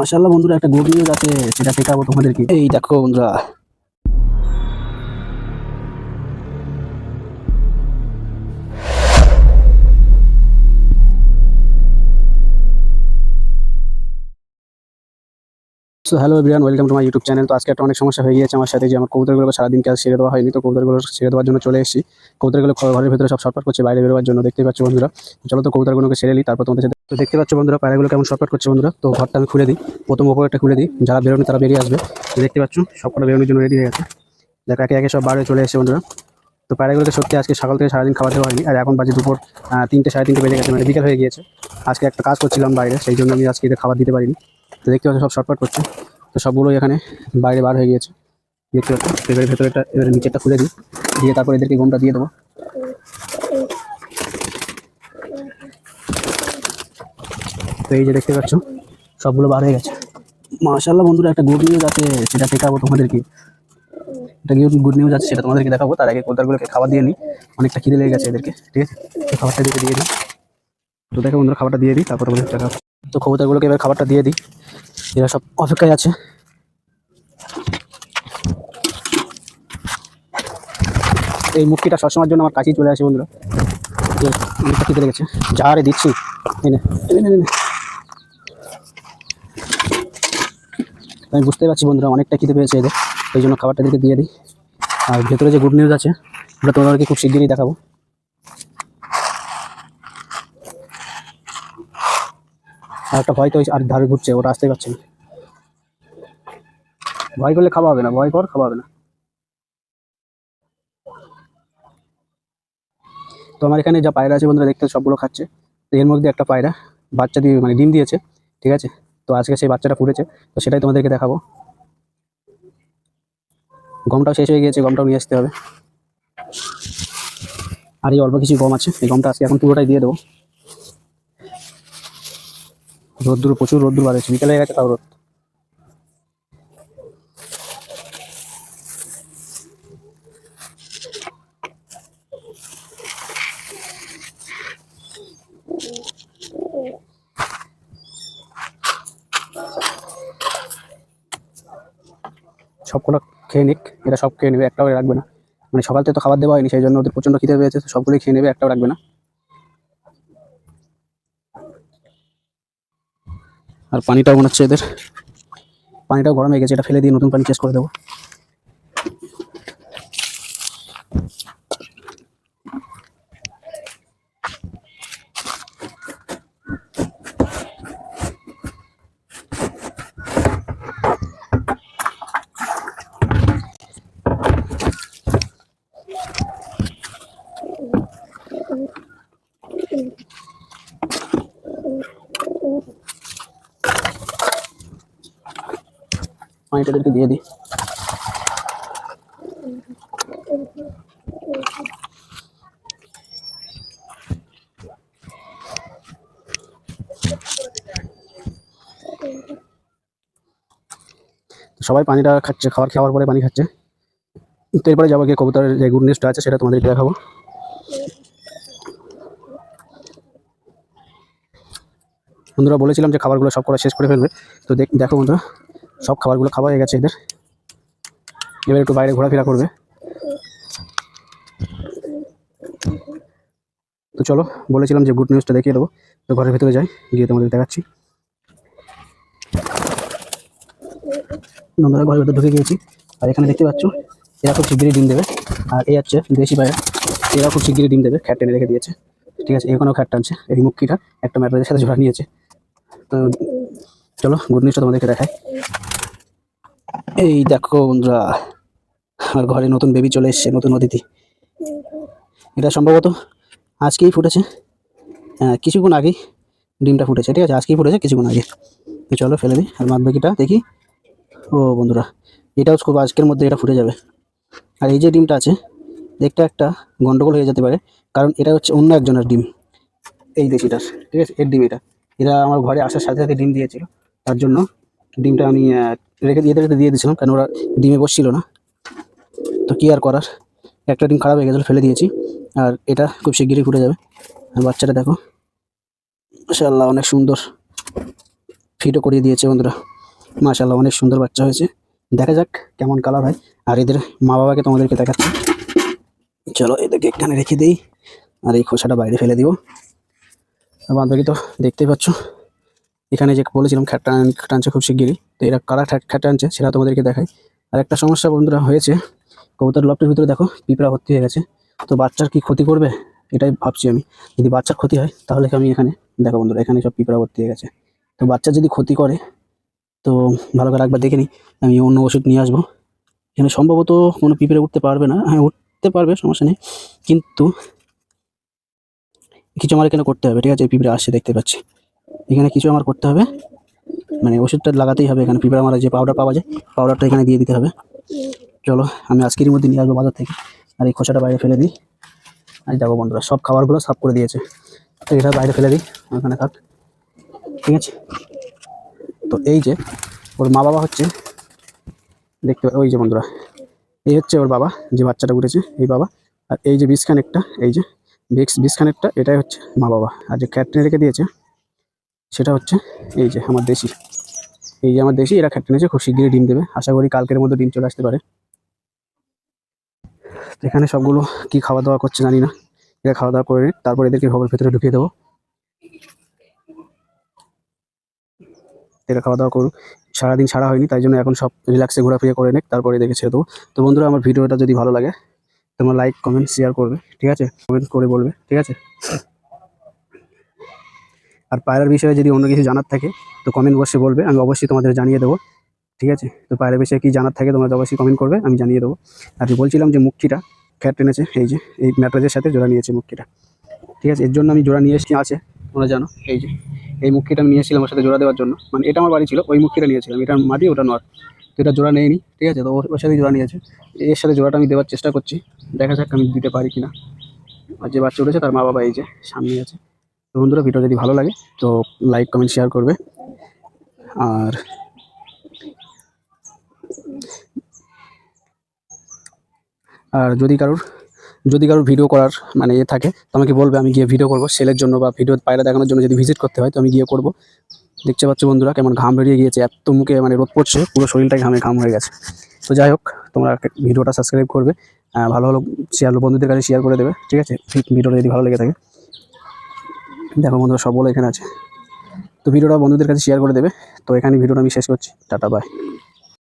মাশাআল্লাহ বন্ধুরা, একটা গুড নিউজ আছে, সেটা শেখাবো তোমাদেরকে। এই দেখো বন্ধুরা। So hello everyone welcome to my YouTube channel তো আজকে একটা অনেক সমস্যা হয়ে গিয়েছে আমার সাথে, যে আমার কবুতরগুলো সারাদিন কাজ ছেড়ে দেওয়া হয়নি। তো কবুতরগুলো ছেড়ে দেওয়ার জন্য চলে এসেছি। কবুতরগুলো ঘরের ভিতরে সব শর্টকাট করছে, বাইরে বেরোবার জন্য দেখতে পাচ্ছ বন্ধুরা। চলো তো কবুতরগুলোকে ছেড়ে নিই তারপর তোমাদের সাথে তো দেখতে পাচ্ছ বন্ধুরা, পায়রাগুলো কেমন শর্টকাট করছে বন্ধুরা। তো ঘরটা আমি খুলে দিই, প্রথম ওপরটা খুলে দিই। যারা বেরোনি তারা বেরিয়ে আসবে। দেখতে পাচ্ছ, সবকটা বেরোনোর জন্য রেডি হয়ে গেছে। দেখো, একে একে সব বাইরে চলে এসেছে বন্ধুরা। তো পায়রাগুলোকে সত্যি আজকে সকাল থেকে সারাদিন খাবার দেওয়া হয়নি। আর এখন বাজে দুপুর তিনটে, সাড়ে তিনটে বেজে গেছে মানে বিকেল হয়ে গিয়েছে। আজকে একটা কাজ করছিলাম বাইরে, সেই জন্য আমি আজকে খাবার দিতে পারিনি। তো দেখতে পাচ্ছ, সব শর্টকাট করছে। তো সবগুলোই এখানে বাইরে বার হয়ে গিয়েছে। দেখতে পাচ্ছ, এবারে ভেতরেটা এবারে নিচেরটা খুলে দিই। দিয়ে তারপর এদেরকে গমটা দিয়ে দেবো। তো এই যে দেখতে পাচ্ছ, সবগুলো বার হয়ে গেছে। মাশাল্লাহ বন্ধুরা, একটা গুড নিউজ আছে, সেটা শেখাবো তোমাদেরকে। একটা গুড নিউজ আছে, সেটা তোমাদেরকে দেখাবো। তার আগে কোদারগুলোকে খাবার দিয়ে নিই অনেকটা খিদে লেগে গেছে এদেরকে, ঠিক আছে? খাবারটা দিকে দিয়ে দিই। তো দেখো বন্ধুরা, খাবারটা দিয়ে দিই, তারপর তোমাদের দেখা তো কবুতরগুলোকে এবার খাবারটা দিয়ে দিই। এরা সব অপেক্ষায় আছে। এই মুক্তিটা সবসময়ের জন্য আমার কাছেই চলে আসে বন্ধুরা। অনেকটা খিদে লেগেছে। যা রে দিচ্ছি এই নে, এই নে, এই নে, এই নে। আমি বুঝতে পারছি বন্ধুরা, অনেকটা খেতে পেয়েছে এদের। এই জন্য খাবারটা এদেরকে দিয়ে দিই। আর ভেতরে যে গুড নিউজ আছে ওটা তোমাদেরকে খুব শিগগিরই দেখাবো। আর একটা ভয় তো আর ধারে ঘুরছে ওটা আসতে পারছে না। ভয় করলে খাওয়া হবে না, ভয় কর, খাওয়া হবে না। তো আমার এখানে যা পায়রা আছে বন্ধুরা, দেখতে সবগুলো খাচ্ছে। এর মধ্যে একটা পায়রা, বাচ্চা দিয়ে মানে ডিম দিয়েছে, ঠিক আছে? তো আজকে সেই বাচ্চাটা ফুটেছে, তো সেটাই তোমাদেরকে দেখাবো। গমটাও শেষ হয়ে গিয়েছে, গমটাও নিয়ে আসতে হবে। আর এই অল্প কিছু গম আছে, এই গমটা আজকে এখন পুরোটাই দিয়ে দেবো। রোদ্দুর, প্রচুর রোদ্দুর বাড়িয়েছে, বিকেলে গেছে তাও রোদ। সবগুলো খেয়ে নিক এটা সব খেয়ে নেবে, একটাও রাখবে না। মানে সকালতে তো খাবার দেওয়া হয়নি, সেই জন্য ওদের প্রচণ্ড খিদে পেয়েছে সবগুলোই খেয়ে নেবে, একটাও রাখবে না। আর পানিটাও মনে হচ্ছে এদের। পানিটাও গরম হয়ে গেছে, এটা ফেলে দিয়ে নতুন পানি চেস করে দেবো। পানিটা এদেরকে দিয়ে দিই। সবাই পানিটা খাচ্ছে, খাবার খাওয়ার পরে পানি খাচ্ছে। তো এরপরে যাব গিয়ে কবুতরের যে গুড নিউজটা আছে, সেটা তোমাদেরকে দেখাবো। বন্ধুরা বলেছিলাম যে খাবারগুলো সব করা শেষ করে ফেলবে। তো দেখ বন্ধুরা, সব খাবারগুলো খাওয়া হয়ে গেছে এদের। এবার একটু বাইরে ঘোরাফেরা করবে। তো চলো, বলেছিলাম যে গুড নিউজটা দেখিয়ে দেবো। তো ঘরের ভেতরে যাই, গিয়ে তোমাদের দেখাচ্ছি। বন্ধুরা, ঘরের ভেতরে ঢুকে গিয়েছি। আর এখানে দেখতে পাচ্ছ, এরা খুব শিগগিরই ডিম দেবে। আর এই হচ্ছে দেশি পায়রা। এরা খুব শিগগিরই ডিম দেবে, খ্যাট টেনে রেখে দিয়েছে। ঠিক আছে, এখানেও খ্যাট টানছে। এই মুক্তিটা একটা ম্যাট্রেসের সাথে জোড়া নিয়েছে। তো চলো গুড নিউজটা তোমাদেরকে দেখাই। এই দেখো বন্ধুরা, আমার ঘরে নতুন বেবি চলে এসছে, নতুন অতিথি। এটা সম্ভবত আজকেই ফুটেছে। হ্যাঁ কিছুক্ষণ আগেই ডিমটা ফুটেছে, ঠিক আছে? আজকেই ফুটেছে, কিছুক্ষণ আগে। চলো ফেলে দিই, আর বাদ বাকিটা দেখি। ও বন্ধুরা, এটাও খুব আজকের মধ্যে এটা ফুটে যাবে। আর এই যে ডিমটা আছে, দেখতে একটা গন্ডগোল হয়ে যেতে পারে, কারণ এটা হচ্ছে অন্য একজনের ডিম। এই দেশিটার, ঠিক আছে? এর ডিম এটা। এরা আমার ঘরে আসার সাথে সাথে ডিম দিয়েছিল। তার জন্য ডিমটা আমি রেখে দিয়ে রেখে দিয়ে দিয়েছিলাম কারণ ওরা ডিমে বসছিল না। তো কি আর করার? একটা ডিম খারাপ হয়ে গেছিল, ফেলে দিয়েছি। আর এটা খুব শিগগিরই ফুটে যাবে। আর বাচ্চাটা দেখো, মাশাআল্লাহ অনেক সুন্দর। ফিটও করিয়ে দিয়েছে বন্ধুরা। মাশাল্লাহ অনেক সুন্দর বাচ্চা হয়েছে। দেখা যাক কেমন কালার হয়। আর এদের মা বাবাকে তোমাদেরকে দেখাচ্ছি। চলো এদেরকে এখানে রেখে দিই। আর এই খোসাটা বাইরে ফেলে দিব। বান্ধবী তো দেখতেই পাচ্ছ। এখানে যে বলেছিলাম খ্যাট টান- টানছে খুব শিগগিরই। তো এরা কারা খ্যাট টানছে সেটা তোমাদেরকে দেখাই। আর একটা সমস্যা বন্ধুরা হয়েছে, কবুতর লফটের ভিতরে দেখো, পিঁপড়া ভর্তি হয়ে গেছে। তো বাচ্চার কি ক্ষতি করবে? এটাই ভাবছি আমি। যদি বাচ্চার ক্ষতি হয়, তাহলে আমি এখানে দেখো বন্ধুরা, এখানে সব পিঁপড়া ভর্তি হয়ে গেছে। তো বাচ্চা যদি ক্ষতি করে, তো ভালো করে একবার দেখে নিই। আমি অন্য ওষুধ নিয়ে আসব। এখানে সম্ভবত কোনো পিঁপড়ে উঠতে পারবে না। হ্যাঁ উঠতে পারবে, সমস্যা নেই। কিন্তু কিছু আমার এখানে করতে হবে, ঠিক আছে? পিঁপড়ে আসছে, দেখতে পাচ্ছি। এখানে কিছু আমার করতে হবে। মানে ওষুধটা লাগাতেই হবে এখানে, পিঁপড়া মারা যে পাউডার পাওয়া যায় পাউডারটা এখানে দিয়ে দিতে হবে। চলো, আমি আজকের মধ্যে নিয়ে আসব বাজার থেকে। আর এই খোসাটা বাইরে ফেলে দিই। আর যাব বন্ধুরা, সব খাবারগুলো সাফ করে দিয়েছে। এটা বাইরে ফেলে দিই, ওখানে থাক। ঠিক আছে? তো এই যে, ওর মা বাবা হচ্ছে, দেখতে ওই যে বন্ধুরা, এই হচ্ছে ওর বাবা, যে বাচ্চাটা উঠেছে, এই বাবা। আর এই যে বিষ খানেকটা, এই যে বিক্স বিষ খানেকটা এটাই হচ্ছে মা বাবা আর যে খ্যাটনে রেখে দিয়েছে, সেটা হচ্ছে এই যে আমার দেশি। এই যে আমার দেশি, এরা খ্যাটনে নিয়েছে খুব শিগগিরই ডিম দেবে। আশা করি কালকের মধ্যে ডিম চলে আসতে পারে। এখানে সবগুলো কি খাওয়া দাওয়া করছে জানি না। এরা খাওয়া দাওয়া করে তারপর এদেরকে ঘরের ভেতরে ঢুকিয়ে দেবো। এরা খাওয়া দাওয়া করুক। সারাদিন ছাড়া হয়নি, তাই জন্য এখন সব রিল্যাক্সে ঘোরাফেরা করে নিক, তারপরে এদেরকে ছেড়ে দেবো। তো বন্ধুরা, আমার ভিডিওটা যদি ভালো লাগে তোমরা লাইক কমেন্ট শেয়ার করবে, ঠিক আছে? কমেন্ট করে বলবে, ঠিক আছে? আর পায়রার বিষয়ে যদি অন্য কিছু জানার থাকে, তো কমেন্ট বক্সে বলবে, আমি অবশ্যই তোমাদের জানিয়ে দেবো, ঠিক আছে? তো পায়রার বিষয়ে কী জানার থাকে, তোমরা অবশ্যই কমেন্ট করবে, আমি জানিয়ে দেবো। আর বলছিলাম যে মুক্তিটা খ্যাট টেনেছে এই যে, এই ম্যাট্রেজের সাথে জোড়া নিয়েছে মুক্তিটা, ঠিক আছে? এর জন্য আমি জোড়া নিয়ে এসেছি, আছে, তোমরা জানো, এই যে, এই মুক্তিটা আমি নিয়েছিলাম ওর সাথে জোড়া দেওয়ার জন্য মানে এটা আমার বাড়ি ছিল, ওই মুক্তিটা নিয়েছিলাম, এটা মাটি, ওটা তো এটা জোড়া নেয়নি ঠিক আছে? তো ওর সাথে জোড়া নিয়েছে। এর সাথে জোড়াটা আমি দেওয়ার চেষ্টা করছি। দেখা যাক আমি দিতে পারি কিনা। আর যে বাচ্চা উঠেছে, তার মা বাবা এই যে সামনে আছে। তো বন্ধুরা ভিডিও যদি ভালো লাগে, তো লাইক কমেন্ট শেয়ার করবে। আর আর যদি কারোর যদি কারোর ভিডিও করার মানে ইয়ে থাকে, তো আমাকে বলবে, আমি গিয়ে ভিডিও করব। সেলের জন্য বা ভিডিও পায়রা দেখানোর জন্য যদি ভিজিট করতে হয়, তো আমি গিয়ে করব। দেখতে পাচ্ছ বন্ধুরা কেমন ঘাম বেরিয়ে গিয়েছে, এত মুখে মানে রোদ পড়ছে, পুরো শরীরটাই ঘামে, ঘাম হয়ে গেছে। তো যাই হোক, তোমরা ভিডিওটা সাবস্ক্রাইব করবে ভালো ভালো শেয়ার বন্ধুদের কাছে শেয়ার করে দেবে, ঠিক আছে? ভিডিওটা যদি ভালো লেগে থাকে। দেখো বন্ধুরা সবগুলো এখানে আছে। তো ভিডিওটা বন্ধুদের কাছে শেয়ার করে দেবে। তো এখানে ভিডিওটা আমি শেষ করছি। Tata bye